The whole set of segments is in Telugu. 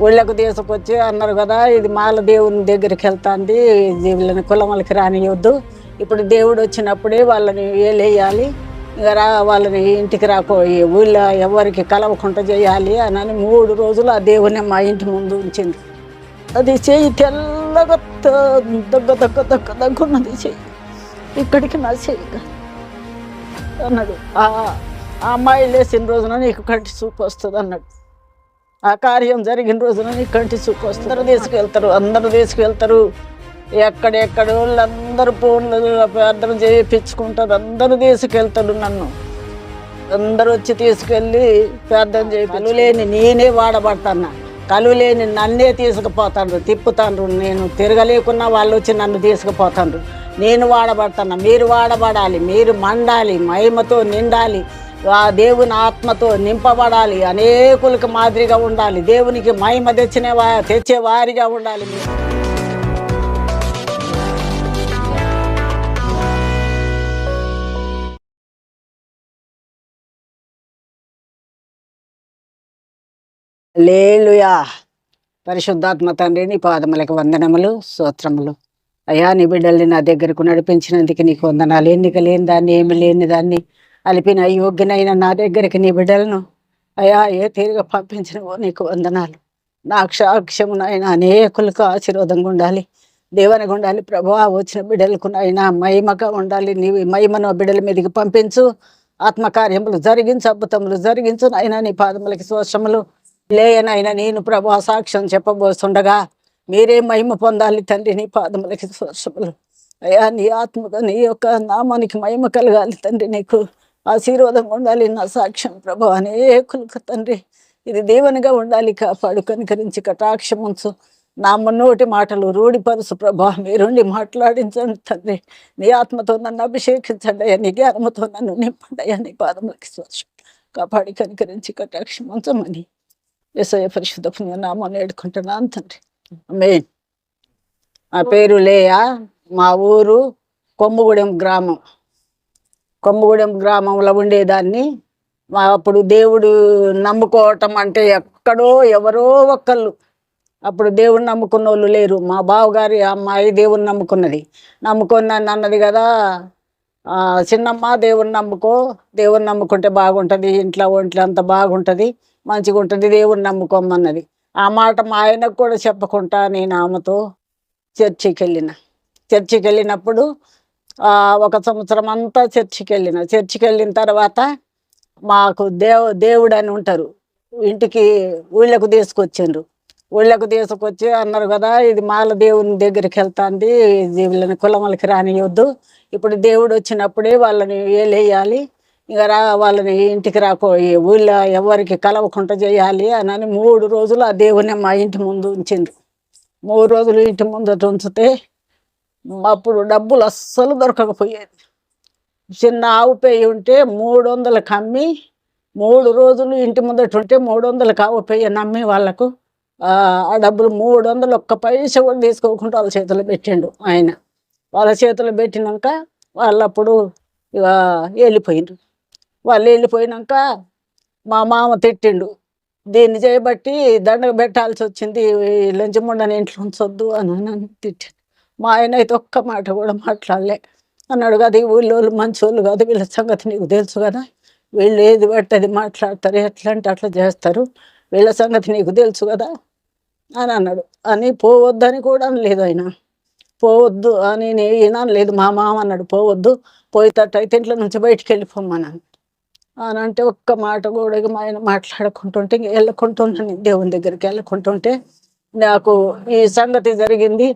ఊళ్ళకు తీసుకొచ్చి అన్నారు కదా ఇది మాల దేవుని దగ్గరికి వెళ్తాంది ఇది వీళ్ళని కులమలకి రానియొద్దు. ఇప్పుడు దేవుడు వచ్చినప్పుడే వాళ్ళని వేలేయాలి ఇక రా వాళ్ళని ఇంటికి రాపోయి ఊళ్ళో ఎవరికి కలవకుండా చేయాలి అని మూడు రోజులు ఆ దేవుని మా ఇంటి ముందు ఉంచింది. అది చేయి తెల్లగా త- దగ్గ దగ్గ దగ్గ దగ్గున్నది చెయ్యి ఇక్కడికి నా చెయ్యి అన్నాడు. ఆ ఆ అమ్మాయి లేచిన రోజున నీకు కంటి చూపు వస్తుంది అన్నాడు ఆ కార్యం జరిగిన రోజున కంటి చూపు వస్తుంది. అందరూ తీసుకెళ్తారు అందరూ తీసుకెళ్తారు. ఎక్కడెక్కడ వాళ్ళందరూ ఫోన్లు ప్రార్థన చేయించుకుంటారు అందరూ తీసుకెళ్తారు నన్ను. అందరూ వచ్చి తీసుకెళ్ళి ప్రార్థన చేయి లేని నేనే వాడబడతాను కలువలేని నన్నే తీసుకుపోతాండ్రు తిప్పుతాండ్రు. నేను తిరగలేకున్నా వాళ్ళు వచ్చి నన్ను తీసుకుపోతాండ్రు. నేను వాడబడతాను మీరు వాడబడాలి మీరు మండాలి మహిమతో నిండాలి. ఆ దేవుని ఆత్మతో నింపబడాలి. అనేకులకు మాదిరిగా ఉండాలి. దేవునికి మహిమ తెచ్చిన తెచ్చేవారిగా తెచ్చే వారిగా ఉండాలి మీరు. లేలుయా పరిశుద్ధాత్మ తండ్రి నీ పాదములకు వందనములు స్తోత్రములు. అయ్యా నీ బిడ్డల్ని నా దగ్గరకు నడిపించినందుకు నీకు వందనాలు. ఎన్నిక లేని దాన్ని ఏమి లేని దాన్ని అలిపిన యోగ్యనైన నా దగ్గరికి నీ బిడ్డలను అయ్యా ఏ తీరుగా పంపించినవో నీకు వందనాలు. నా సాక్ష్యము నాయన అనేకులకు ఆశీర్వాదంగా ఉండాలి. దేవనగా ఉండాలి ప్రభా వచ్చిన బిడ్డలకు నాయన మహిమగా ఉండాలి. నీ మహిమను బిడ్డల మీదకి పంపించు. ఆత్మకార్యములు జరిగించు అద్భుతములు జరిగించు. నాయన నీ పాదములకి స్వచ్ఛములు లేయనైనా నేను ప్రభా సాక్ష్యం చెప్పబోతుండగా మీరే మహిమ పొందాలి తండ్రి నీ పాదములకి స్పర్శములు అయ్యా నీ ఆత్మగా నీ యొక్క నామానికి మహిమ కలగాలి తండ్రి నీకు. ఆశీర్వాదం ఉండాలి నా సాక్ష్యం ప్రభా. అనేకులకు తండ్రి ఇది దేవునిగా ఉండాలి కాపాడు కనికరించి కటాక్షం ఉంచు. నా మున్నోటి మాటలు రూఢిపరుసు ప్రభా. మీరుండి మాట్లాడించండి తండ్రి. నీ ఆత్మతో నన్ను అభిషేకించండి అయ్యా. నీ జ్ఞానముతో నన్ను నింపండి అయ్యా. నీ పాదములకి స్పర్శం. కాపాడి కనికరించి కటాక్షం ఉంచమని ఎస్ఐ పరిశుద్ధ పుణ్య నామాన్ని ఏడుకుంటున్నాను తండ్రి. ఆమేన్. మా పేరు లేయా. మా ఊరు కొమ్ముగూడెం గ్రామం. కొమ్మగూడెం గ్రామంలో ఉండేదాన్ని. అప్పుడు దేవుడు నమ్ముకోవటం అంటే ఎక్కడో ఎవరో ఒక్కళ్ళు. అప్పుడు దేవుడు నమ్ముకున్న వాళ్ళు లేరు. మా బావగారి అమ్మాయి దేవుని నమ్ముకున్నది. నమ్ముకున్నాను నన్ను అన్నది కదా చిన్నమ్మ దేవుని నమ్ముకో. దేవుని నమ్ముకుంటే బాగుంటుంది. ఇంట్లో ఒంట్లో అంత బాగుంటుంది. మంచిగా ఉంటుంది. దేవుని నమ్ముకోమన్నది. ఆ మాట మా ఆయనకు కూడా చెప్పకుండా నేను ఆమెతో చర్చికి వెళ్ళిన చర్చికి వెళ్ళినప్పుడు ఒక సంవత్సరం అంతా చర్చికి వెళ్ళిన చర్చికి వెళ్ళిన తర్వాత మాకు దేవ దేవుడు అని ఉంటారు. ఇంటికి ఊళ్ళకు తీసుకొచ్చిండ్రు. ఊళ్ళకు తీసుకొచ్చి అన్నారు కదా ఇది మాల దేవుని దగ్గరికి వెళ్తాంది ఇది వీళ్ళని కులమలకి రానియొద్దు. ఇప్పుడు దేవుడు వచ్చినప్పుడే వాళ్ళని వేలేయాలి ఇక రా వాళ్ళని ఇంటికి రాకో ఊళ్ళో ఎవరికి కలవకుండా చేయాలి అని మూడు రోజులు ఆ దేవుని మా ఇంటి ముందు ఉంచిండ్రు. మూడు రోజులు ఇంటి ముందు ఉంచితే అప్పుడు డబ్బులు అస్సలు దొరకకపోయేది. చిన్న ఆవు పేయి ఉంటే మూడు వందలకు అమ్మి మూడు రోజులు ఇంటి ముందట ఉంటే మూడు వందలకు ఆవు పేయి నమ్మి వాళ్ళకు ఆ డబ్బులు మూడు వందలు ఒక్క పైస కూడా తీసుకోకుండా వాళ్ళ చేతిలో పెట్టిండు ఆయన. వాళ్ళ చేతిలో పెట్టినాక వాళ్ళప్పుడు ఇక వెళ్ళిపోయిండ్రు. వాళ్ళు వెళ్ళిపోయినాక మా మామ తిట్టిండు. దీన్ని చేయబట్టి దండగ పెట్టాల్సి వచ్చింది ఈ లంచముండని ఇంట్లో ఉంచొద్దు అని అని తిట్టాడు. మా ఆయన అయితే ఒక్క మాట కూడా మాట్లాడలే. అన్నాడు కదా ఈ ఊళ్ళో వాళ్ళు మంచోళ్ళు కాదు వీళ్ళ సంగతి నీకు తెలుసు కదా. వీళ్ళు ఏది పడితే మాట్లాడతారు ఎట్లా అంటే అట్లా చేస్తారు. వీళ్ళ సంగతి నీకు తెలుసు కదా అని అన్నాడు. అని పోవద్దని కూడా అనలేదు ఆయన. పోవద్దు అని నేను లేదు మా మామ అన్నాడు పోవద్దు పోయేటట్టయితే ఇంట్లో నుంచి బయటికి వెళ్ళిపోమన్నాను అని అంటే ఒక్క మాట కూడా ఇక మా ఆయన మాట్లాడుకుంటుంటే ఇంక వెళ్ళకుంటున్నాను దేవుని దగ్గరికి వెళ్ళకుంటుంటే. నాకు ఈ సంగతి జరిగింది.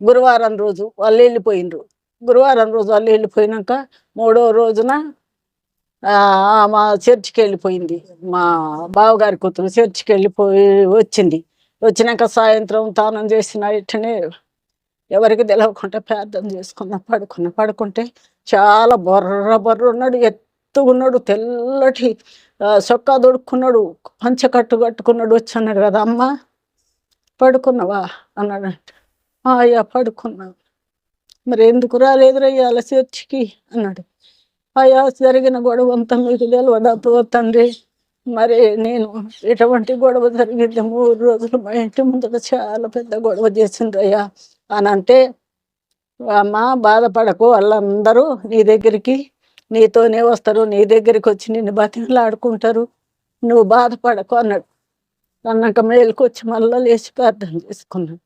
గురువారం రోజు వాళ్ళు వెళ్ళిపోయిండ్రు గురువారం రోజు వాళ్ళు వెళ్ళిపోయినాక మూడో రోజున ఆ, మా చర్చికి వెళ్ళిపోయింది. మా బావగారి కూతురు చర్చికి వెళ్ళిపోయి వచ్చింది. వచ్చినాక సాయంత్రం తానం చేసిన ఇట్టనే ఎవరికి తెలవకుండా ప్రార్థన చేసుకున్నా పడుకున్నా పడుకుంటే చాలా బొర్ర బొర్ర ఉన్నాడు ఎత్తుకున్నాడు తెల్లటి చొక్కా సొక్కా దొడుక్కున్నాడు పంచకట్టు కట్టుకున్నాడు వచ్చి అన్నాడు కదా అమ్మ పడుకున్నావా? అన్నాడు. ఆయా పడుకున్నా మరి ఎందుకు రాలేదు రయ్యాల చర్చికి అన్నాడు. ఆయా జరిగిన గొడవ అంతా మీకు తెలియదా తండ్రి? మరి నేను ఎటువంటి గొడవ జరిగింది? మూడు రోజులు మా ఇంటి ముందర చాలా పెద్ద గొడవ చేసిండ్రయ్యా. అని అంటే అమ్మ బాధపడకు వాళ్ళందరూ నీ దగ్గరికి నీతోనే వస్తారు నీ దగ్గరికి వచ్చి నిన్ను బతిమలాడుకుంటారు. నువ్వు బాధపడకు అన్నాడు. అన్నాక మేలుకొచ్చి మళ్ళీ లేచి ప్రార్థన చేసుకున్నాను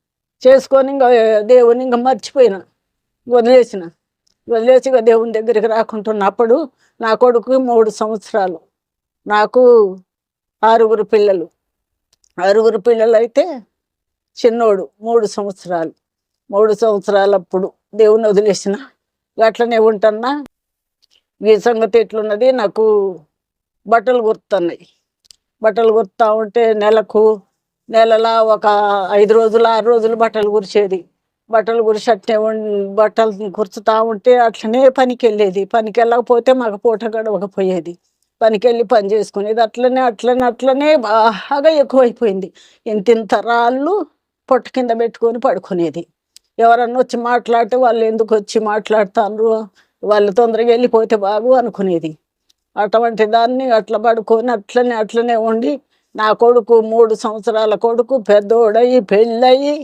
చేసుకొని ఇంకా దేవుని ఇంకా మర్చిపోయిన. వదిలేసిన. వదిలేసి ఇక దేవుని దగ్గరికి రాకుంటున్నప్పుడు నా కొడుకు మూడు సంవత్సరాలు. నాకు ఆరుగురు పిల్లలు. ఆరుగురు పిల్లలు అయితే చిన్నోడు మూడు సంవత్సరాలు. మూడు సంవత్సరాలప్పుడు దేవుని వదిలేసిన. అట్లనే ఉంటున్నా. ఈ సంగతి ఎట్లున్నది? నాకు బట్టలు గుర్తున్నాయి. బట్టలు గుర్తా ఉంటే నెలకు నెలలా ఒక ఐదు రోజులు ఆరు రోజులు బట్టలు కురిచేది బట్టలు కురిసి అట్నే బట్టలు కురుచుతా ఉంటే అట్లనే పనికి వెళ్ళేది పనికి వెళ్ళకపోతే మాకు పూట గడవకపోయేది. పనికి వెళ్ళి పని చేసుకునేది. అట్లనే అట్లనే అట్లనే బాగా ఎక్కువైపోయింది. ఇంత ఇంత రాళ్ళు పొట్ట కింద పెట్టుకొని పడుకునేది. ఎవరన్నా వచ్చి మాట్లాడితే వాళ్ళు ఎందుకు వచ్చి మాట్లాడుతారు వాళ్ళు తొందరగా వెళ్ళిపోతే బాగు అనుకునేది. అటువంటి దాన్ని అట్లా పడుకొని అట్లనే అట్లనే ఉండి నా కొడుకు మూడు సంవత్సరాల కొడుకు పెద్దోడయి పెళ్ళయి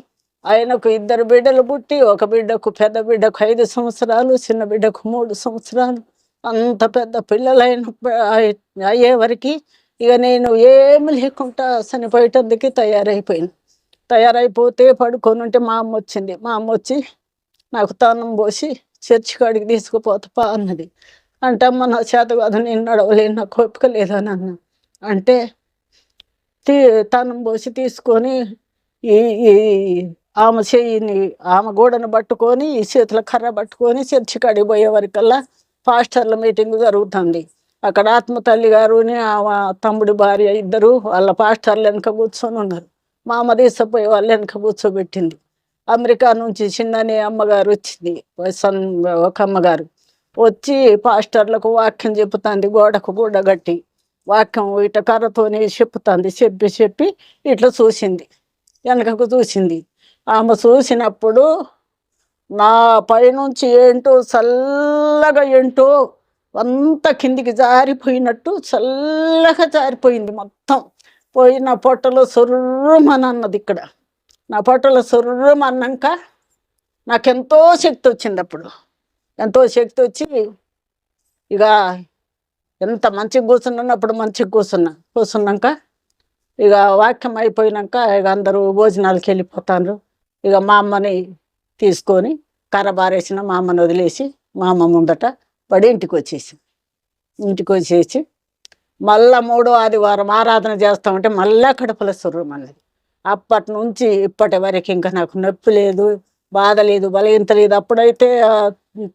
ఆయనకు ఇద్దరు బిడ్డలు పుట్టి ఒక బిడ్డకు పెద్ద బిడ్డకు ఐదు సంవత్సరాలు చిన్న బిడ్డకు మూడు సంవత్సరాలు. అంత పెద్ద పిల్లలైన అయ్యే వరకు ఇక నేను ఏమి లేకుండా చనిపోయేటందుకు తయారైపోయింది తయారైపోతే పడుకొని ఉంటే మా అమ్మ వచ్చింది. మా అమ్మ వచ్చి నాకు తానం పోసి చర్చి కాడికి తీసుకుపోతపా అన్నది. అంటే అమ్మ నా చేత కాదు నేను నడవలేను నాకు ఓపిక లేదని అన్న. అంటే తను పోసి తీసుకొని ఈ ఈ ఆమె చెయ్యిని ఆమె గోడను పట్టుకొని ఈ చేతుల కర్ర పట్టుకొని చర్చి కాడికి పోయే వరకల్లా పాస్టర్ల మీటింగ్ జరుగుతుంది. అక్కడ ఆత్మ తల్లి గారుని ఆమె తమ్ముడి భార్య ఇద్దరు వాళ్ళ పాస్టర్లు వెనక కూర్చొని ఉన్నారు. మా అమ్మ తీసుకుపోయి వాళ్ళు వెనక కూర్చోబెట్టింది. అమెరికా నుంచి చిన్ననే అమ్మగారు వచ్చింది సన్ ఒక అమ్మగారు. వచ్చి పాస్టర్లకు వాక్యం చెబుతుంది గోడకు గూడ గట్టి వాక్యం ఇట కర్రతోనే చెప్పుతుంది. చెప్పి చెప్పి ఇట్లా చూసింది. వెనకకు చూసింది. ఆమె చూసినప్పుడు నా పైనుంచి ఏంటో చల్లగా ఏంటో అంత కిందికి జారిపోయినట్టు చల్లగా జారిపోయింది మొత్తం. పోయి నా పొట్టలో సొర్రమని అన్నది ఇక్కడ. నా పొట్టలో సొర్రమన్నాక నాకెంతో శక్తి వచ్చింది అప్పుడు. ఎంతో శక్తి వచ్చి ఇక ఎంత మంచిగా కూర్చున్నాను అప్పుడు మంచిగా కూర్చున్నా. కూర్చున్నాక ఇక వాక్యం అయిపోయినాక ఇక అందరూ భోజనాలకు వెళ్ళిపోతారు ఇక మా అమ్మని తీసుకొని కర్రబారేసిన మా అమ్మని వదిలేసి మా అమ్మ ముందట పడి ఇంటికి వచ్చేసి ఇంటికి వచ్చేసి మళ్ళా మూడో ఆదివారం ఆరాధన చేస్తామంటే మళ్ళా కడుపుల సుర్రం అన్నది. అప్పటి నుంచి ఇప్పటి వరకు ఇంకా నాకు నొప్పి లేదు బాధ లేదు బలగింత లేదు. అప్పుడైతే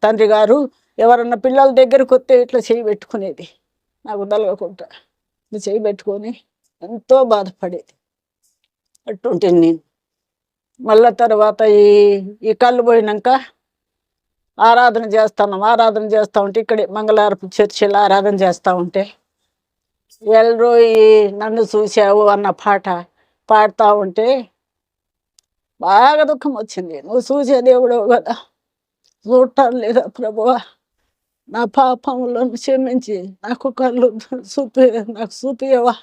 తండ్రి గారు ఎవరన్నా పిల్లల దగ్గరకు వస్తే ఇట్లా చేయి పెట్టుకునేది. నాకు తలగకుండా ఇట్లా చేయి పెట్టుకొని ఎంతో బాధపడేది. అట్టుంటుంది నేను. మళ్ళా తర్వాత ఈ ఈ కళ్ళు పోయినాక ఆరాధన చేస్తున్నాం. ఆరాధన చేస్తా ఉంటే ఇక్కడే మంగళారపు చర్చిలో ఆరాధన చేస్తూ ఉంటే ఎల్రో ఈ నన్ను చూసావు అన్న పాట పాడుతూ ఉంటే బాగా దుఃఖం వచ్చింది. నువ్వు చూసే దేవుడు కదా. చూడటం లేదా ప్రభువా? నా పాపములను క్షమించి నాకు కళ్ళు చూపి నాకు చూపియవా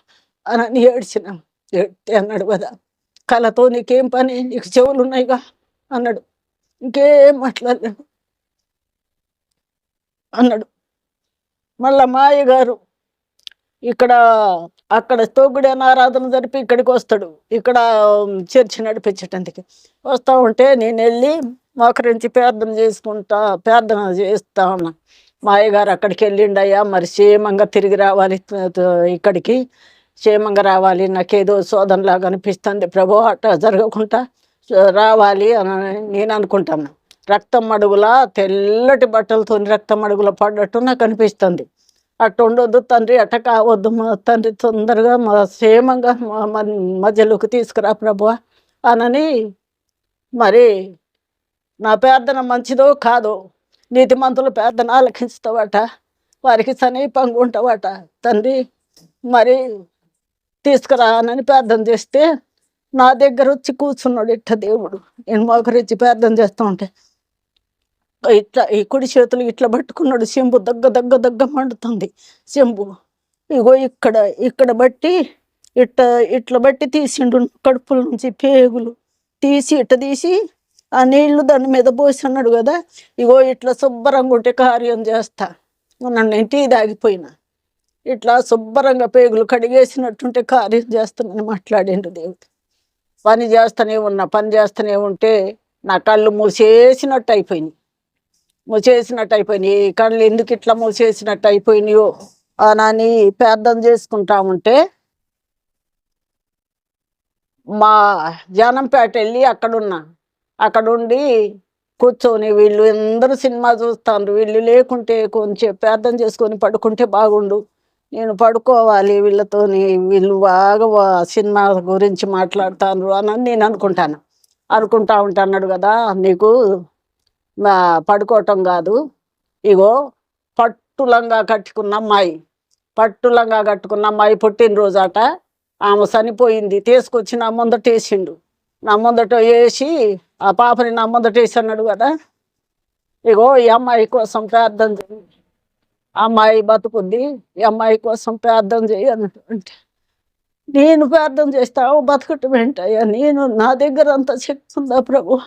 అని ఏడ్చిన. ఏడితే అన్నాడు కదా కళతో నీకేం పని? నీకు చెవులు ఉన్నాయిగా అన్నాడు. ఇంకేం మాట్లాడలేను అన్నాడు. మళ్ళా మాయ గారు ఇక్కడ అక్కడ తోగుడైన ఆరాధన జరిపి ఇక్కడికి వస్తాడు. ఇక్కడ చర్చి నడిపించటానికి వస్తూ ఉంటే నేను వెళ్ళి మోకరించి ప్రార్థన చేసుకుంటా ప్రార్థన చేస్తా ఉన్నా. మా అయ్యగారు అక్కడికి వెళ్ళిండయ్యా మరి క్షేమంగా తిరిగి రావాలి ఇక్కడికి. క్షేమంగా రావాలి నాకేదో శోధనలాగా అనిపిస్తుంది. ప్రభు అట్లా జరగకుండా రావాలి అని నేను అనుకుంటాను. రక్తం అడుగుల తెల్లటి బట్టలతో రక్తం అడుగుల పడ్డట్టు నాకు అనిపిస్తుంది. అట్టు ఉండొద్దు తండ్రి అట్ట కావద్దు మా తండ్రి తొందరగా మా క్షేమంగా మా మా మధ్యలోకి తీసుకురా ప్రభు అనని మరి నా ప్రార్థన మంచిదో కాదో నీతిమంతుల ప్రార్థన ఆలకిస్తావట వారికి సమీపంగా ఉంటావట. తండ్రి మరి తీసుకురానని ప్రార్థన చేస్తే నా దగ్గర వచ్చి కూర్చున్నాడు ఇట్ట దేవుడు. నేను మోకరించి ప్రార్థన చేస్తూ ఉంటే ఇట్లా ఈ కుడి చేతులు ఇట్లా పట్టుకున్నాడు. చెంబు దగ్గ దగ్గ దగ్గ మండుతుంది. చెంబు ఇగో ఇక్కడ ఇక్కడ బట్టి ఇట్ట ఇట్లా బట్టి తీసిండు కడుపుల నుంచి పేగులు తీసి ఇట్ట తీసి ఆ నీళ్ళు దాని మీద పోసి అన్నాడు కదా ఇగో ఇట్లా శుభ్రంగా ఉంటే కార్యం చేస్తా. నన్ను నేను టీ తాగిపోయినా ఇట్లా శుభ్రంగా పేగులు కడిగేసినట్టుంటే కార్యం చేస్తానని మాట్లాడిండు దేవుడు. పని చేస్తూనే ఉన్నా పని చేస్తూనే ఉంటే నా కళ్ళు మూసేసినట్టు అయిపోయినాయి. మూసేసినట్టు అయిపోయినాయి. ఈ కళ్ళు ఎందుకు ఇట్లా మూసేసినట్టు అయిపోయినాయో అని ప్రార్థన చేసుకుంటా ఉంటే మా జానంపేట వెళ్ళి అక్కడున్నా. అక్కడుండి కూర్చొని వీళ్ళు అందరూ సినిమా చూస్తారు వీళ్ళు లేకుంటే కొంచెం ప్రార్థన చేసుకొని పడుకుంటే బాగుండు. నేను పడుకోవాలి వీళ్ళతోని. వీళ్ళు బాగా సినిమా గురించి మాట్లాడుతాను అని నేను అనుకుంటాను. అనుకుంటా ఉంటాడు కదా నీకు పడుకోవటం కాదు. ఇగో పట్టులంగా కట్టుకున్న అమ్మాయి. పట్టులంగా కట్టుకున్న అమ్మాయి పుట్టినరోజాట. ఆమె చనిపోయింది. తీసుకొచ్చి నా ముందట వేసిండు. నా ముందట వేసి ఆ పాపని నా ముందట అన్నాడు కదా. ఇగో ఈ అమ్మాయి కోసం ప్రార్థన చేయి. అమ్మాయి బతుకుంది ఈ అమ్మాయి కోసం ప్రార్థన చేయి అన్నట్టు అంటే నేను ప్రార్థన చేస్తావు బతకటం ఏంటయ్యా నేను నా దగ్గర అంత శక్తి ఉందా ప్రభు?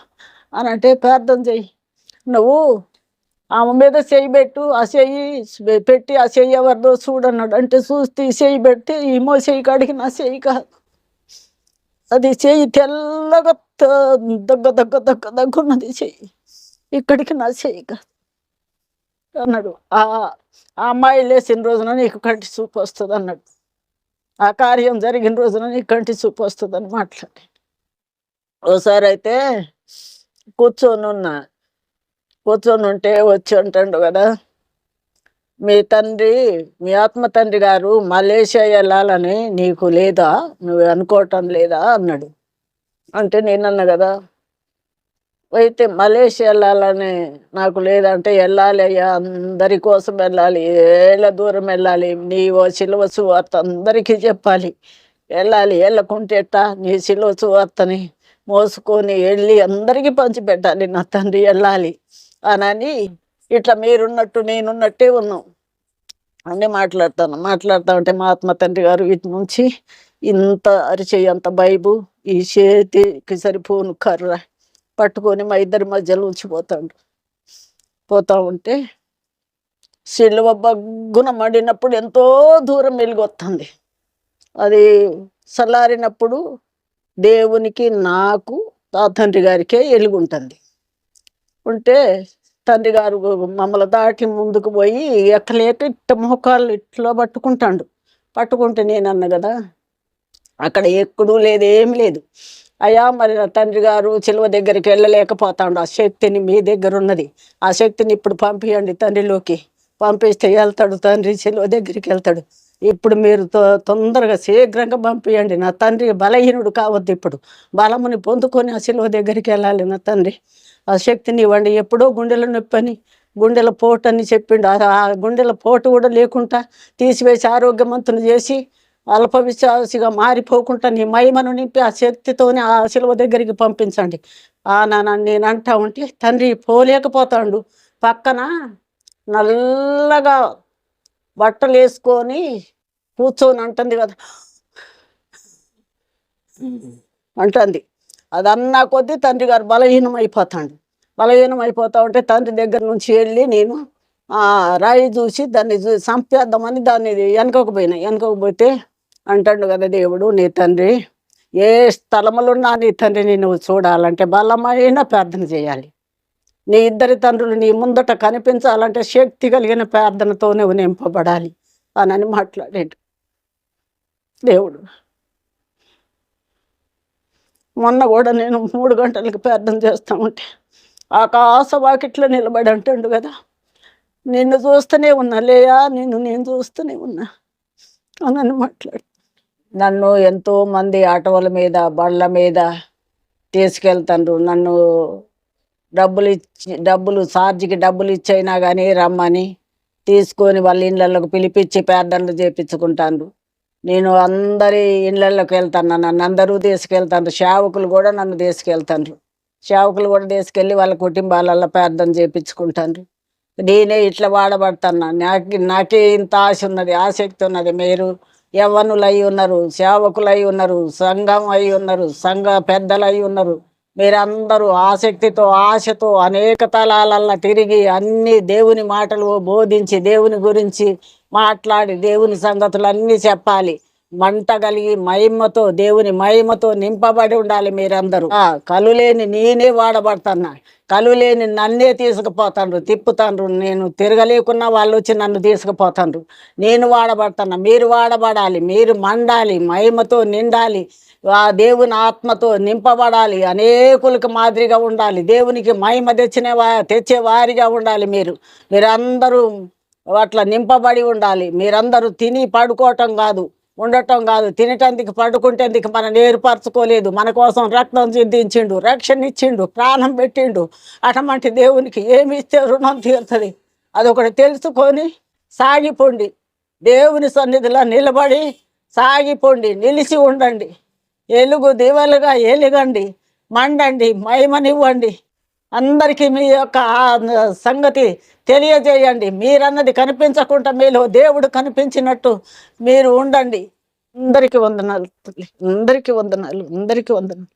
అని అంటే ప్రార్థన చెయ్యి నువ్వు ఆమె మీద చెయ్యి పెట్టు ఆ చెయ్యి పెట్టి ఆ చెయ్యి ఎవరిదో చూడన్నాడు. అంటే చూస్తే ఈ చెయ్యి పెట్టి ఈమో చెయ్యి కాడికి నా చెయ్యి కాదు. అది చెయ్యి తెల్లగా దగ్గ దగ్గ దగ్గ దగ్గున్నది చెయ్యి. ఇక్కడికి నా చెయ్యి కాదు అన్నాడు. ఆ ఆ అమ్మాయి లేచిన రోజున నీకు కంటి చూపు వస్తుంది అన్నాడు. ఆ కార్యం జరిగిన రోజున నీకు కంటి చూపు వస్తుంది అని మాట్లాడి. ఓసారి అయితే కూర్చొని ఉన్నా. కూర్చొని ఉంటే వచ్చి ఉంటాడు కదా మీ తండ్రి మీ ఆత్మ తండ్రి గారు మలేషియా వెళ్ళాలని నీకు లేదా? నువ్వు అనుకోవటం లేదా? అన్నాడు. అంటే నేనన్నా కదా అయితే మలేషియా వెళ్ళాలని నాకు లేదంటే వెళ్ళాలి అయ్యా అందరి కోసం వెళ్ళాలి ఏళ్ళ దూరం వెళ్ళాలి నీ ఓ సిలువ సువార్త అందరికీ చెప్పాలి. వెళ్ళాలి వెళ్ళకుంటే ఎట్టా నీ సిలువ సువార్తని మోసుకొని వెళ్ళి అందరికీ పంచిపెట్టాలి నా తండ్రి వెళ్ళాలి అని ఇట్లా మీరున్నట్టు నేనున్నట్టే ఉన్నాం. అన్నీ మాట్లాడతాను మాట్లాడుతా ఉంటే మా ఆత్మ తండ్రి గారు వీటి నుంచి ఇంత అరిచేయి అంత బైబు ఈ చేతికి సరిపోను కర్ర పట్టుకొని మా ఇద్దరి మధ్యలో ఉంచిపోతాడు పోతా ఉంటే సిలువ బగ్గున మడినప్పుడు ఎంతో దూరం వెలిగొస్తుంది అది చల్లారినప్పుడు దేవునికి నాకు తా తండ్రి గారికే ఎలుగుంటుంది. ఉంటే తండ్రి గారు మమ్మల్ని దాటి ముందుకు పోయి ఎక్కలేక ఇట్ట మోకాళ్ళు ఇట్లా పట్టుకుంటాడు. పట్టుకుంటే నేను అన్న కదా అక్కడ ఎక్కడూ లేదు ఏం లేదు. అయ్యా మరి నా తండ్రి గారు చిలువ దగ్గరికి వెళ్ళలేకపోతాడు. ఆ శక్తిని మీ దగ్గర ఉన్నది ఆ శక్తిని ఇప్పుడు పంపించండి తండ్రిలోకి. పంపిస్తే వెళ్తాడు తండ్రి చిలువ దగ్గరికి వెళ్తాడు. ఇప్పుడు మీరు తొ- తొందరగా శీఘ్రంగా పంపించండి నా తండ్రి బలహీనుడు కావద్దు ఇప్పుడు. బలముని పొందుకొని ఆ శిలువ దగ్గరికి వెళ్ళాలి నా తండ్రి. ఆ శక్తిని ఇవ్వండి. ఎప్పుడో గుండెల నొప్పి అని గుండెల పోటు అని చెప్పిండు. ఆ- గుండెల పోటు కూడా లేకుండా తీసివేసి ఆరోగ్యవంతుని చేసి అల్ప విశ్వాసిగా మారిపోకుండా నీ మహిమను నింపి ఆ శక్తితోనే ఆ శిలువ దగ్గరికి పంపించండి. ఆ నాన్న నేను అంటా ఉంటే తండ్రి పోలేకపోతాడు. పక్కన నల్లగా బట్టలు వేసుకొని కూర్చొని అంటుంది కదా. అంటుంది. అదన్నా కొద్దీ తండ్రి గారు బలహీనం అయిపోతాడు బలహీనం అయిపోతా ఉంటే తండ్రి దగ్గర నుంచి వెళ్ళి నేను రాయి చూసి దాన్ని చూసి చంపేద్దామని దాన్ని వెనకకు పోయినా. వెనకకు పోతే అంటాడు కదా దేవుడు నీ తండ్రి ఏ స్థలములున్నా నీ తండ్రిని నువ్వు చూడాలంటే బలమైన ప్రార్థన చేయాలి. నీ ఇద్దరి తండ్రులు నీ ముందట కనిపించాలంటే శక్తి కలిగిన ప్రార్థనతో నువ్వు నింపబడాలి అని మాట్లాడాడు దేవుడు. మొన్న కూడా నేను మూడు గంటలకి ప్రార్థన చేస్తా ఉంటే ఆకాశ వాకిట్లో నిలబడి అంటాడు కదా నిన్ను చూస్తూనే ఉన్నా లేయా నిన్ను నేను చూస్తూనే ఉన్నా అని మాట్లాడు నన్ను ఎంతో మంది ఆటోల మీద బళ్ళ మీద తీసుకెళ్తాండ్రు. నన్ను డబ్బులు ఇచ్చి డబ్బులు ఛార్జీకి డబ్బులు ఇచ్చైనా కానీ రమ్మని తీసుకొని వాళ్ళ ఇళ్ళకు పిలిపించి ప్రార్థనలు చేపించుకుంటాను నేను అందరి ఇళ్ళకి వెళ్తాను నన్ను అందరూ తీసుకెళ్తాను సేవకులు కూడా నన్ను తీసుకెళ్తాను సేవకులు కూడా తీసుకెళ్ళి వాళ్ళ కుటుంబాలలో ప్రార్థన చేపించుకుంటాను నేనే ఇట్లా వాడబడతాను నాకు నాకే ఇంత ఆశ ఉన్నది ఆసక్తి ఉన్నది. మీరు యవ్వనులై ఉన్నారు సేవకులై ఉన్నారు సంఘం అయి ఉన్నారు సంఘ పెద్దలై ఉన్నారు. మీరందరూ ఆసక్తితో ఆశతో అనేక తలాలల్లా తిరిగి అన్ని దేవుని మాటలు బోధించి దేవుని గురించి మాట్లాడి దేవుని సంగతులు అన్నీ చెప్పాలి. మంట కలిగి మహిమతో దేవుని మహిమతో నింపబడి ఉండాలి మీరందరూ. ఆ, కలులేని నేనే వాడబడుతున్నా. కలులేని నన్నే తీసుకుపోతాను తిప్పుతాండ్రు. నేను తిరగలేకున్నా వాళ్ళు వచ్చి నన్ను తీసుకుపోతాను నేను వాడబడుతున్నా. మీరు వాడబడాలి మీరు మండాలి మహిమతో నిండాలి ఆ దేవుని ఆత్మతో నింపబడాలి అనేకులకు మాదిరిగా ఉండాలి దేవునికి మహిమ తెచ్చిన వా తెచ్చే వారిగా ఉండాలి మీరు. మీరందరూ అట్లా నింపబడి ఉండాలి. మీరందరూ తిని పడుకోవటం కాదు. ఉండటం కాదు. తినటందుకు పడుకుంటేందుకు మనం ఏర్పరచుకోలేదు మన కోసం రక్తం చిందించిండు రక్షణ ఇచ్చిండు ప్రాణం పెట్టిండు. అటువంటి దేవునికి ఏమి ఇస్తే రుణం తీరుతుంది? అదొకటి తెలుసుకొని సాగిపోండి. దేవుని సన్నిధిలో నిలబడి సాగిపోండి. నిలిచి ఉండండి. ఎలుగు దివలుగా ఎలుగండి. మండండి. మహిమనివ్వండి. అందరికీ మీ యొక్క సంగతి తెలియజేయండి. మీరన్నది కనిపించకుండా మీలో దేవుడు కనిపించినట్టు మీరు ఉండండి. అందరికీ వందనాలు అందరికీ వందనాలు. అందరికీ వందనాలు.